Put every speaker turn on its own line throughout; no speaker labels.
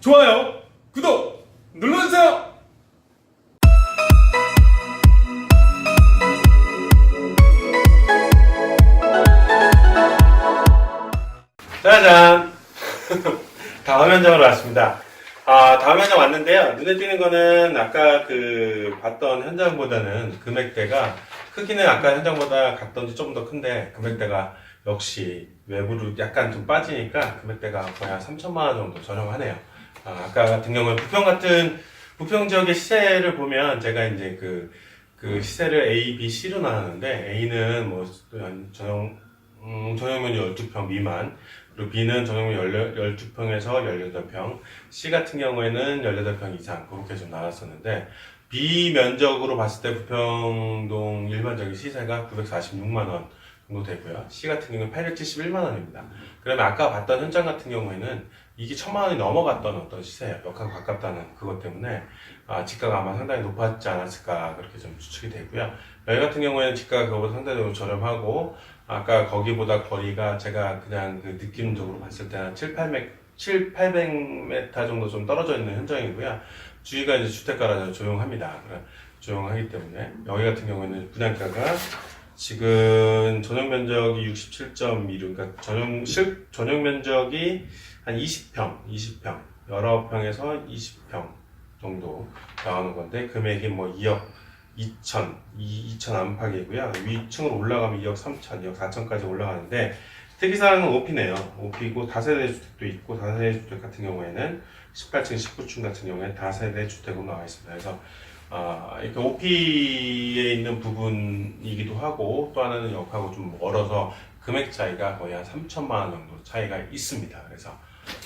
좋아요, 구독 눌러주세요. 짜잔! 다음 현장으로 왔습니다. 아, 다음 현장 왔는데요. 눈에 띄는 거는 아까 그 봤던 현장보다는 금액대가 크기는 아까 현장보다 갔던지 조금 더 큰데 금액대가 역시 외부로 약간 좀 빠지니까 금액대가 거의 한 3천만 원 정도 저렴하네요. 아, 아까 같은 경우는 부평 같은 부평 지역의 시세를 보면 제가 이제 그, 그 시세를 A, B, C로 나누는데 A는 뭐 전용 음, 전용면 12평 미만, 그리고 B는 전용면 12평에서 18평, C 같은 경우에는 18평 이상, 그렇게 좀 나눴었는데, B 면적으로 봤을 때 부평동 일반적인 시세가 946만원 정도 되고요. C 같은 경우는 871만 원입니다. 그러면 아까 봤던 현장 같은 경우에는 이게 천만 원이 넘어갔던 어떤 시세예요. 역하고 가깝다는 그것 때문에 아, 지가가 아마 상당히 높았지 않았을까 그렇게 좀 추측이 되고요. 여기 같은 경우에는 지가가 그거보다 상당히 저렴하고 아까 거기보다 거리가 제가 그냥 그 느낌적으로 봤을 때 한 7, 800, 7, 800m 정도 좀 떨어져 있는 현장이고요. 주위가 이제 주택가라서 조용합니다. 조용하기 때문에 여기 같은 경우에는 분양가가 지금 전용 면적이 67.1, 그러니까 전용 실 전용 면적이 한 20평, 20평, 여러 평에서 20평 정도 나오는 건데 금액이 뭐 2억 2천, 2천 안팎이고요. 위층으로 올라가면 2억 3천, 2억 4천까지 올라가는데 특이사항은 OP네요. OP고 다세대 주택도 있고 다세대 주택 같은 경우에는 18층, 19층 같은 경우에 다세대 주택으로 나와 있습니다. 그래서 아, 이렇게 OP에 있는 부분이기도 하고 또 하나는 역하고 좀 멀어서 금액 차이가 거의 한 3천만 원 정도 차이가 있습니다. 그래서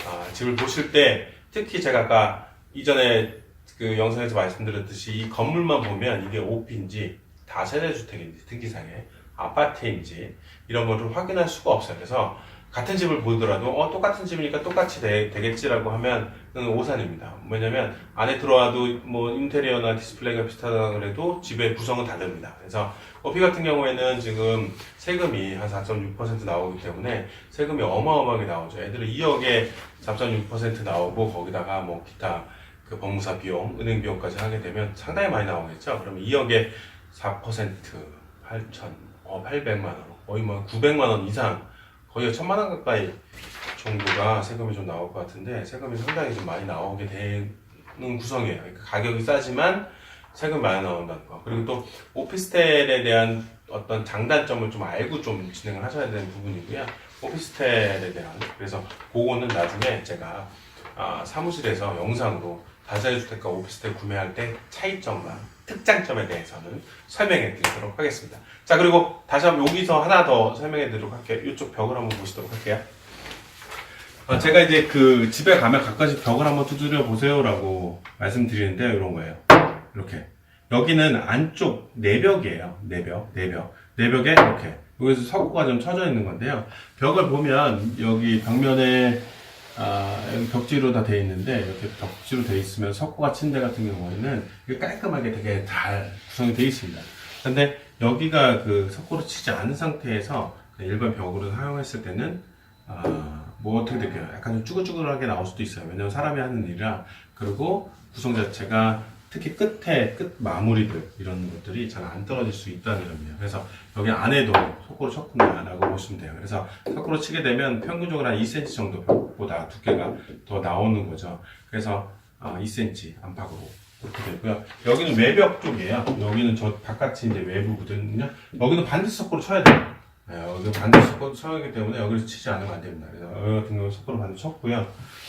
아, 집을 보실 때 특히 제가 아까 이전에 그 영상에서 말씀드렸듯이 이 건물만 보면 이게 OP인지 다세대 주택인지 특이상에 아파트인지 이런 거를 확인할 수가 없어요. 그래서 같은 집을 보더라도 어 똑같은 집이니까 똑같이 되, 되겠지라고 하면 오산입니다. 왜냐면 안에 들어와도 뭐 인테리어나 디스플레이가 비슷하다 그래도 집의 구성은 다릅니다. 그래서 OP 같은 경우에는 지금 세금이 한 4.6% 나오기 때문에 세금이 어마어마하게 나오죠. 애들은 2억에 4.6% 나오고 거기다가 뭐 기타 그 법무사 비용, 은행 비용까지 하게 되면 상당히 많이 나오겠죠. 그러면 2억에 4% 8천, 어 800만 원, 거의 뭐 900만 원 이상, 거의 1000만 원 가까이 정도가 세금이 좀 나올 것 같은데 세금이 상당히 좀 많이 나오게 되는 구성이에요. 그러니까 가격이 싸지만 세금 많이 나온다는 거. 그리고 또 오피스텔에 대한 어떤 장단점을 좀 알고 좀 진행을 하셔야 되는 부분이고요. 오피스텔에 대한 그래서 그거는 나중에 제가 아, 사무실에서 영상으로 다세대 주택과 오피스텔 구매할 때 차이점과 특장점에 대해서는 설명해 드리도록 하겠습니다. 자, 그리고 다시 한번 여기서 하나 더 설명해 드리도록 할게요. 이쪽 벽을 한번 보시도록 할게요. 어, 제가 이제 그 집에 가면 가끔씩 벽을 한번 두드려 보세요라고 말씀드리는데 이런 거예요. 이렇게. 여기는 안쪽 내벽이에요. 내벽, 내벽. 내벽에 이렇게. 여기서 석고가 좀 쳐져 있는 건데요. 벽을 보면 여기 벽면에 아, 여기 벽지로 다 돼 있는데 이렇게 벽지로 돼 있으면 석고가 친데 같은 경우에는 깔끔하게 되게 잘 구성이 돼 있습니다. 근데 여기가 그 석고를 치지 않은 상태에서 일반 벽으로 사용했을 때는 아, 뭐 어떻게 될까요? 약간 좀 쭈글쭈글하게 나올 수도 있어요. 왜냐면 사람이 하는 일이라 그리고 구성 자체가 특히 끝에 끝 마무리들 이런 것들이 잘 안 떨어질 수 있다는 점이에요. 그래서 여기 안에도 석고를 쳤구나라고 보시면 돼요. 그래서 석고를 치게 되면 평균적으로 한 2cm 정도 벽보다 두께가 더 나오는 거죠. 그래서 아, 2cm 안팎으로 그렇게 되고요. 여기는 외벽 쪽이에요. 여기는 저 바깥이 이제 외부거든요. 여기는 반드시 석고를 쳐야 돼요. 네, 여기 반드시 석고를 쳐야 하기 때문에 여기서 치지 않으면 안 됩니다. 그래서 여기 같은 경우는 석고를 반드시 쳤고요.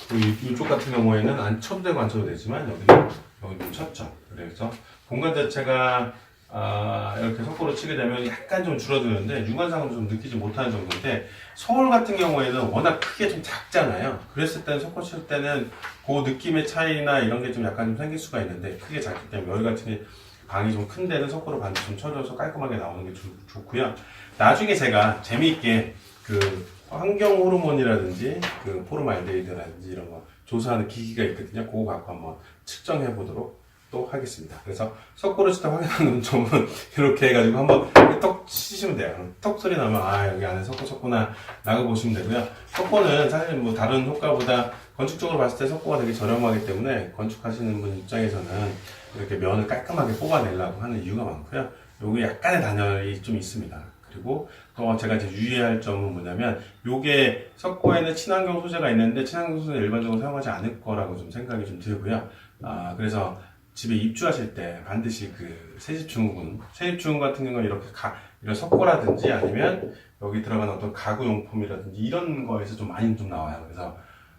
그리고 이- 이쪽 같은 경우에는 안 쳐도 되고 안 쳐도 되지만 여기는 여기 좀 쳤죠. 그래서 공간 자체가 아, 이렇게 석고로 치게 되면 약간 좀 줄어드는데 육안상으로 좀 느끼지 못하는 정도인데 서울 같은 경우에는 워낙 크게 좀 작잖아요. 그랬을 때는 석고 칠 때는 그 느낌의 차이나 이런 게 좀 약간 좀 생길 수가 있는데 크게 작기 때문에 여기 같은 게 방이 좀 큰 데는 석고로 반드시 좀 쳐줘서 깔끔하게 나오는 게 좋, 좋고요. 나중에 제가 재미있게 그 환경 호르몬이라든지 그 포르말데히드라든지 이런 거 조사하는 기기가 있거든요. 그거 갖고 한번 측정해 보도록 또 하겠습니다. 그래서 치다 확인하는 점은 이렇게 해가지고 한번 톡 치시면 돼요. 톡 소리 나면 아 여기 안에 석고 쳤구나 라고 보시면 되고요. 석고는 사실 뭐 다른 효과보다 건축적으로 봤을 때 석고가 되게 저렴하기 때문에 건축하시는 분 입장에서는 이렇게 면을 깔끔하게 뽑아내려고 하는 이유가 많고요. 요게 약간의 단열이 좀 있습니다. 그리고 또 제가 이제 유의할 점은 뭐냐면 요게 석고에는 친환경 소재가 있는데 친환경 소재 일반적으로 사용하지 않을 거라고 좀 생각이 좀 들고요. 아 그래서 집에 입주하실 때 반드시 그 새집 증후군, 새집 증후군 같은 경우는 이렇게 가, 이런 석고라든지 아니면 여기 들어가는 어떤 가구 용품이라든지 이런 거에서 좀 많이 좀 나와요. 그래서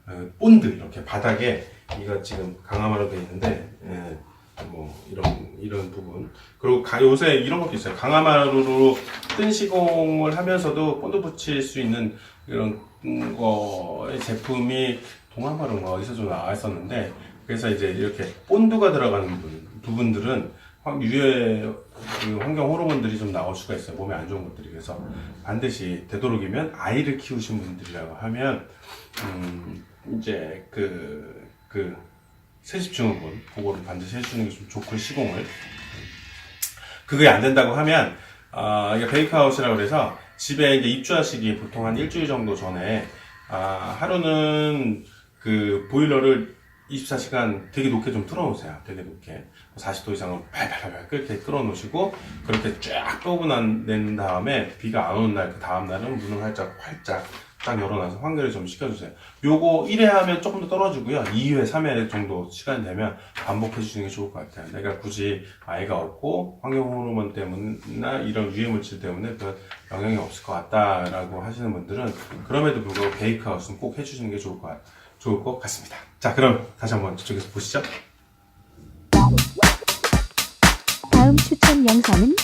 어, 본드 이렇게 바닥에 이거 지금 강화마로 되어 있는데 예, 뭐 이런 이런 부분 그리고 가- 요새 이런 것도 있어요. 강화마루로 뜬 시공을 하면서도 본드 붙일 수 있는 이런 거의 제품이 동아마루인가 어디서 좀 나와 있었는데 그래서 이제 이렇게 본드가 들어가는 부분, 부분들은 환- 유해 그 환경 호르몬들이 좀 나올 수가 있어요. 몸에 안 좋은 것들이. 그래서 반드시 되도록이면 아이를 키우신 분들이라고 하면, 음, 이제 그, 그, 세집증후군, 그거를 반드시 해주는 게 좀 좋고, 시공을. 그게 안 된다고 하면, 아, 이게 베이크아웃이라고 그래서 집에 이제 입주하시기 보통 한 일주일 정도 전에, 아, 하루는 그 보일러를 24시간 되게 높게 좀 틀어놓으세요. 되게 높게. 40도 이상으로 발발발발 끓게 끌어놓으시고, 그렇게 쫙 끄고 난, 낸 다음에 비가 안 오는 날, 그 다음날은 문을 활짝, 활짝 딱 열어놔서 환기를 좀 시켜주세요. 요거 1회 하면 조금 더 떨어지고요. 2회, 3회 정도 시간 되면 반복해 주시는 게 좋을 것 같아요. 내가 굳이 아이가 없고 환경 호르몬 때문이나 이런 유해 물질 때문에 별 영향이 없을 것 같다라고 하시는 분들은 그럼에도 불구하고 베이크아웃은 꼭 해주시는 게 좋을 것, 같- 좋을 것 같습니다. 자, 그럼 다시 한번 저쪽에서 보시죠.
다음 추천 영상은